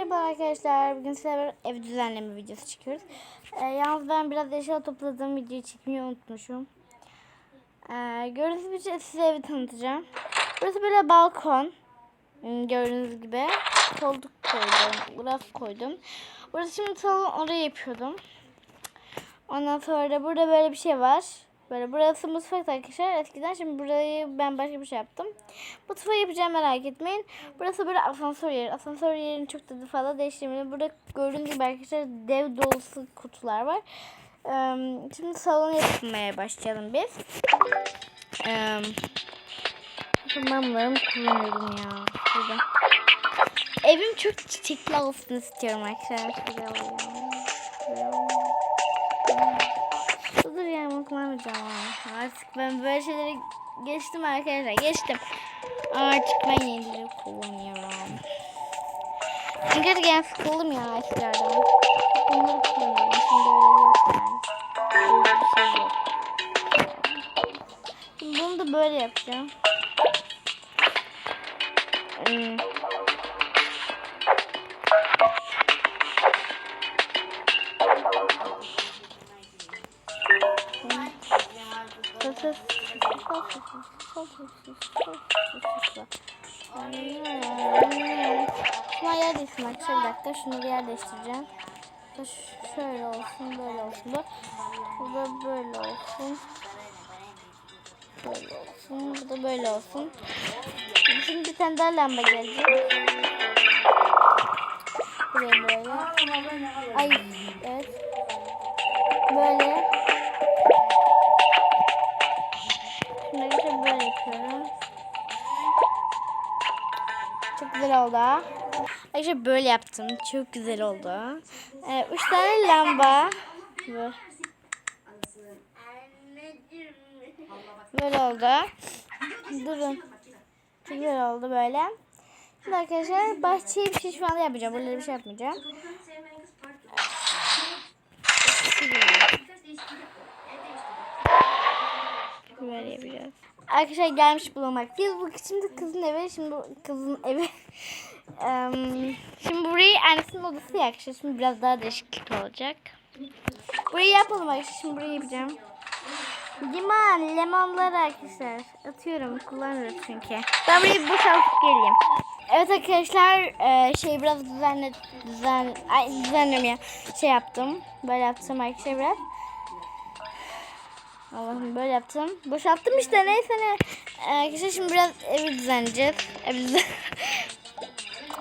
Merhaba arkadaşlar. Bugün sizlerle ev düzenleme videosu çekiyoruz. Ee, yalnız ben biraz eşya topladığım videoyu çekmeyi unutmuşum. Ee, gördüğünüz gibi size evi tanıtacağım. Burası böyle balkon. Hmm, Gördüğünüz gibi koltuk koydum, raf koydum. Burası şimdi salon oraya yapıyordum. Ondan sonra da burada böyle bir şey var. Böyle burası mutfak arkadaşlar. Eskiden şimdi burayı ben başka bir şey yaptım. Mutfağı yapacağım merak etmeyin. Burası böyle asansör yeri. Asansör yerini çok da fazla değiştirmedim. Burada gördüğünüz gibi arkadaşlar dev dolusu kutular var. Şimdi salonu yapmaya başlayalım biz. Bunları kullanıyorum ya. Burada. Evim çok çiçekli olsun istiyorum arkadaşlar. Şuraya ama. Artık ben böyle şeyleri geçtim arkadaşlar. Geçtim. Artık ben yenileri kullanıyorum. Çünkü yani sıkıldım ya eskilerden. Bunları kullanıyorum. Şimdi öyle yani. Şey yok. Şimdi bunu da böyle yapacağım. Şuna yer değiştirmek arkadaşlar. Bir dakika şunu bir yer değiştireceğim. Şöyle olsun, böyle olsun. Bu da böyle olsun. Böyle olsun, bu da böyle olsun. Şimdi bir tane daha lamba gelecek. Buraya böyle. Ay, evet. Böyle. Güzel oldu. Arkadaşlar böyle yaptım. Çok güzel oldu. Ee, üç tane lamba. Böyle. Oldu. Durun. Çok güzel oldu böyle. Şimdi arkadaşlar bahçeye bir şey şu yapacağım. Burada bir şey yapmayacağım. Böyle yapacağız. Arkadaşlar gelmiş bulunmaktayız. Bu şimdi kızın evi. Şimdi kızın evi. Em, şimdi burayı annesinin odası ya arkadaşlar. Şimdi biraz daha değişiklik olacak. Burayı yapalım arkadaşlar. Şimdi burayı yapacağım. Limon, limonları arkadaşlar. Atıyorum. Kullanırız çünkü. Ben burayı boşaltıp geleyim. Evet arkadaşlar e, şey biraz düzenle düzen ay düzenliyorum ya şey yaptım böyle yaptım arkadaşlar biraz Allah'ım böyle yaptım. Boşalttım işte neyse ne. E, arkadaşlar şimdi biraz evi düzenleyeceğiz. Evi düzen...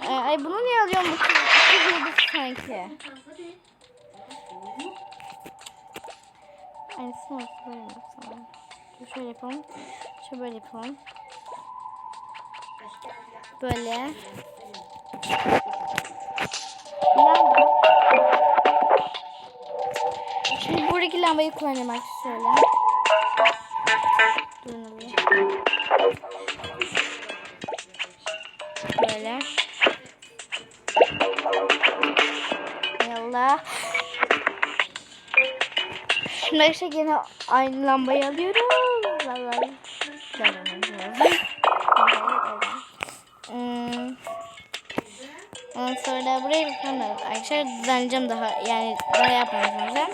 E, ay bunu niye alıyorum? Bu kız, kız yıldız sanki. Aynısı olsun böyle yapsam şöyle yapalım şöyle böyle yapalım. Böyle. Lamba. Lambayı kullanayım şöyle. Böyle. Yallah. Şimdi işte gene aynı lambayı alıyorum. Vallahi. Hmm. Ondan sonra buraya bakalım. Arkadaşlar düzenleyeceğim daha. Yani daha yapmayacağım.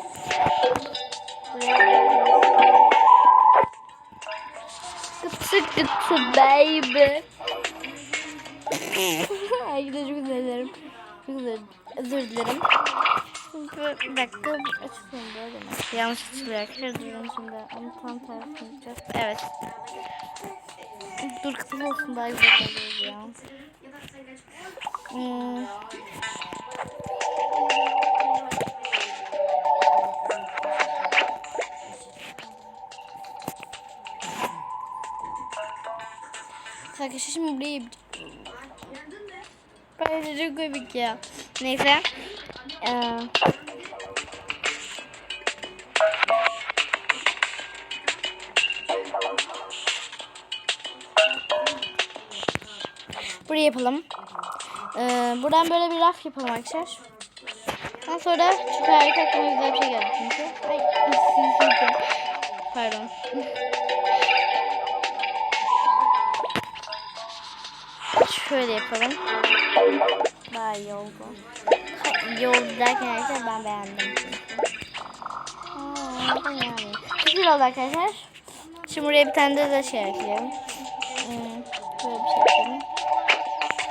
Gıtı baby. Arkadaşlar çok özür dilerim. Çok özür, özür dilerim. Bir dakika açıklayayım böyle mi? Yanlış açılıyor arkadaşlar. Durun şimdi. Onu tam tersini yapacağız. Evet. Dur kısa olsun daha güzel oluyor ya. Hmm. Arkadaşlar şimdi burayı Bence çok komik ya. Neyse. Ee, Burayı yapalım. Ee, buradan böyle bir raf yapalım arkadaşlar. Ondan sonra çok harika aklıma güzel bir şey geldi çünkü. Ay, Pardon. Şöyle yapalım. Daha iyi oldu. İyi oldu derken arkadaşlar ben beğendim. Aa, yani. Güzel oldu arkadaşlar. Şimdi buraya bir tane de, de şey ekleyelim. Hmm, böyle bir şey ekleyelim.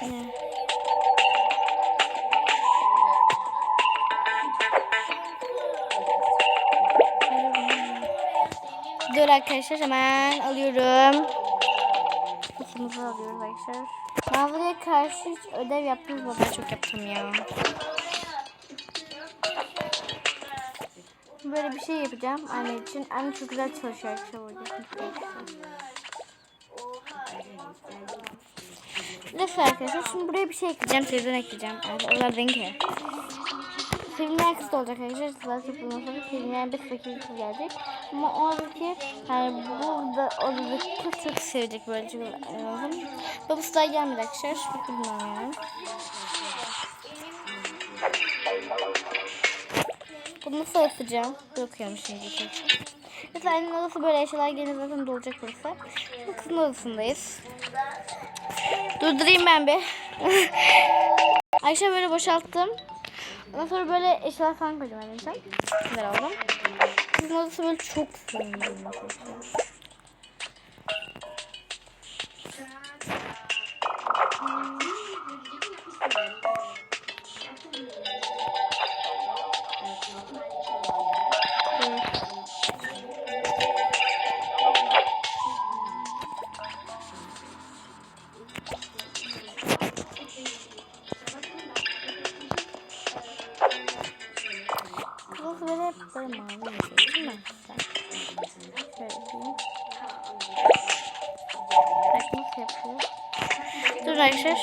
Ne? Dur arkadaşlar hemen alıyorum. İkimizi alıyoruz arkadaşlar. Manzaraya karşı hiç ödev yaptınız mı? Ben çok yaptım ya. Böyle bir şey yapacağım anne için. Anne çok güzel çalışıyor arkadaşlar burada. Neyse arkadaşlar şimdi buraya bir şey ekleyeceğim. Sizden ekleyeceğim. Evet, o da ki. Filmler kısa olacak arkadaşlar. Sizler sıfırdan sonra filmler bir fakir kız gelecek. Ama oradaki yani burada oradaki kız çok sevecek böyle çok lazım. Babası daha gelmedi arkadaşlar. Çok bilmem yani. Bunu nasıl yapacağım? Bakıyorum şimdi. Mesela annenin odası böyle eşyalar gelince zaten dolacak burası. Şimdi kızın odasındayız. Durdurayım ben bir. Ayşe böyle boşalttım. Ondan sonra böyle eşyalar falan koydum için. Güzel aldım. Kızın odası böyle çok sevindim. Böyle mavi şey değil mi? Şöyle yapayım. Bak nasıl yapıyor? Dur arkadaşlar.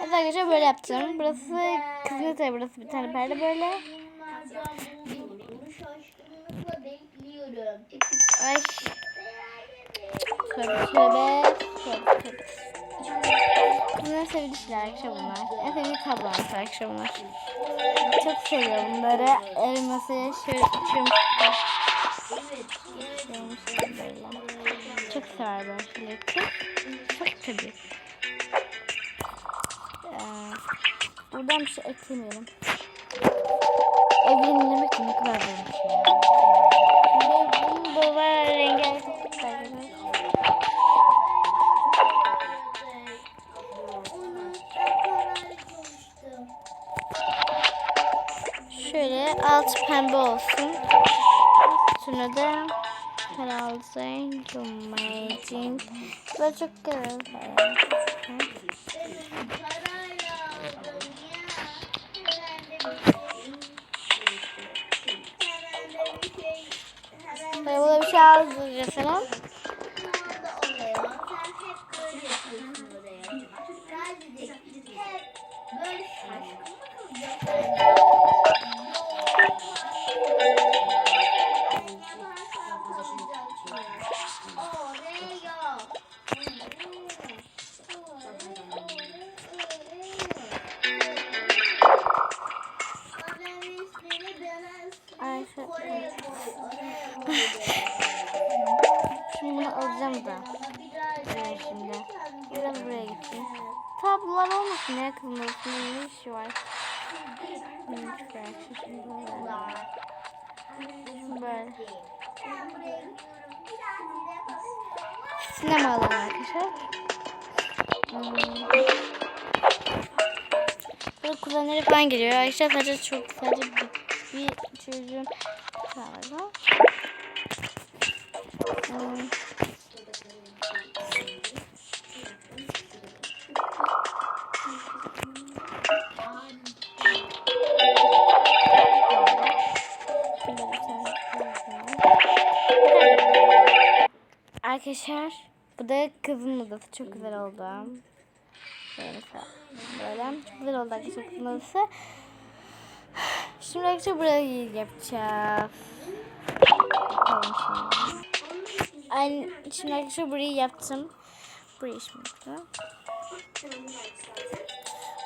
Evet arkadaşlar böyle yaptım. Burası kızın tabi burası bir tane perde böyle. Ay. Tövbe tövbe. Tövbe tövbe. Sevdiği şeyler arkadaşlar bunlar. En sevdiği tablolar arkadaşlar bunlar. Çok seviyor bunları. Elması açıyormuş. Şeymiş böyle. Çok sever şeyleri. Çok, tabii. Ee, buradan bir şey eklemeyelim. Evlenmek ne kadar ya. Şimdi bunun baba rengi alt pembe olsun. Üstüne de herhalde Jumai'cin. Böyle çok güzel. Şey. Böyle burada bir şey alacağız Bunu alacağım da. Evet şimdi. Biraz buraya gideyim. Tablolar olmasın ya arasında ne işi var? Hmm, böyle. Sinema alalım arkadaşlar. Hmm. Böyle kuzenleri falan geliyor. Arkadaşlar sadece çok sadece bir, bir çocuğun galiba. Arkadaşlar bu da kızın odası çok güzel oldu. Böyle böyle çok güzel oldu arkadaşlar kızın odası. Şimdi arkadaşlar burayı yapacağız. Aynı, şimdi arkadaşlar burayı yaptım. Burayı şimdi yapacağım.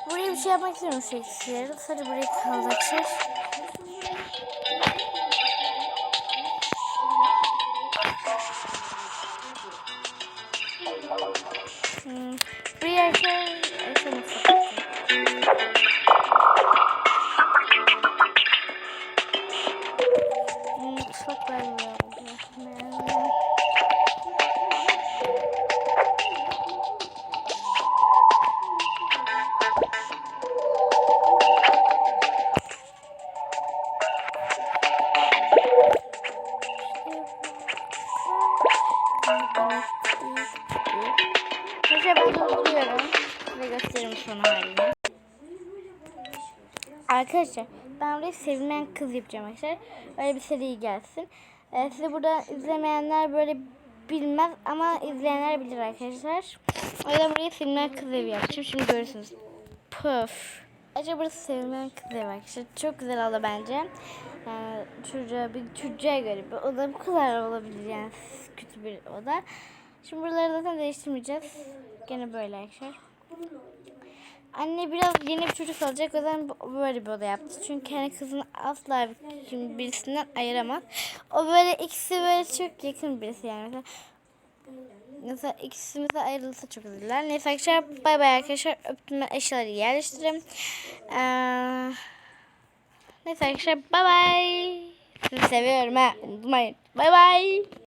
Buraya bir şey yapmak istiyorum şu eksileri. Sadece burayı kaldı. Arkadaşlar ben buraya sevilmeyen kız yapacağım arkadaşlar. Öyle bir seri gelsin. Ee, size burada izlemeyenler böyle bilmez ama izleyenler bilir arkadaşlar. O yüzden buraya sevilmeyen kız evi yapacağım. Şimdi görürsünüz. Puf. Ayrıca burası sevilmeyen kız evi arkadaşlar. Çok güzel oldu bence. Yani çocuğa, bir çocuğa göre bir oda bu kadar olabilir yani kötü bir oda. Şimdi buraları zaten değiştirmeyeceğiz. Gene böyle arkadaşlar. Anne biraz yeni bir çocuk olacak o yüzden böyle bir oda yaptı. Çünkü hani kızını asla bir- birisinden ayıramaz. O böyle ikisi böyle çok yakın birisi yani. Mesela, mesela ikisi mesela ayrılırsa çok üzülürler. Neyse arkadaşlar bay bay arkadaşlar. Öptüm ben eşyaları yerleştireyim. Ee, neyse arkadaşlar bay bay. Sizi seviyorum ha. Unutmayın. Bay bay.